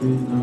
Thank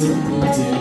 怎么解